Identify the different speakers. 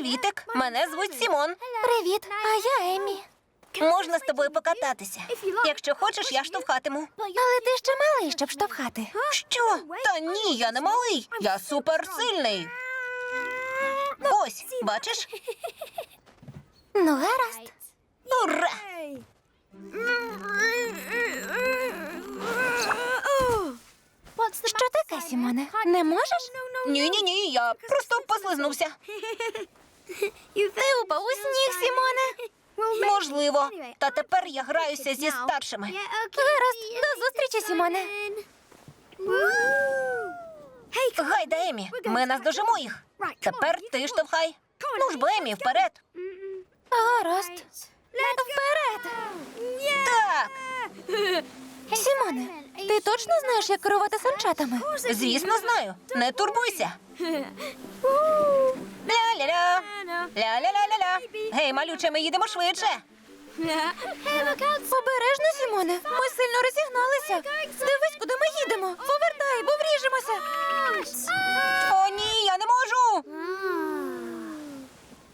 Speaker 1: Привітик, мене звуть Сімон.
Speaker 2: Привіт, а я Емі.
Speaker 1: Можна з тобою покататися. Якщо хочеш, я штовхатиму.
Speaker 2: Але ти ще малий, щоб штовхати.
Speaker 1: Що? Та ні, я не малий. Я суперсильний. Ось, бачиш?
Speaker 2: Ну, гаразд.
Speaker 1: Ура!
Speaker 2: Що таке, Сімоне? Не можеш?
Speaker 1: Ні, ні, ні, я просто послизнувся.
Speaker 2: Ти упав у сніг, Сімоне.
Speaker 1: Можливо. Та тепер я граюся зі старшими.
Speaker 2: Гаразд, до зустрічі, Сімоне.
Speaker 1: Гайда, Емі, ми наздожимо їх. Тепер ти штовхай. Ну ж бо, Емі, вперед.
Speaker 2: Гаразд. Вперед!
Speaker 1: Так,
Speaker 2: Сімоне, ти точно знаєш, як керувати санчатами?
Speaker 1: звісно, знаю. Не турбуйся. Ля-ля-ля-ля-ля. Гей, малюче, ми їдемо швидше.
Speaker 2: Обережно, Сімоне. Ми сильно розігналися. Дивись, куди ми їдемо.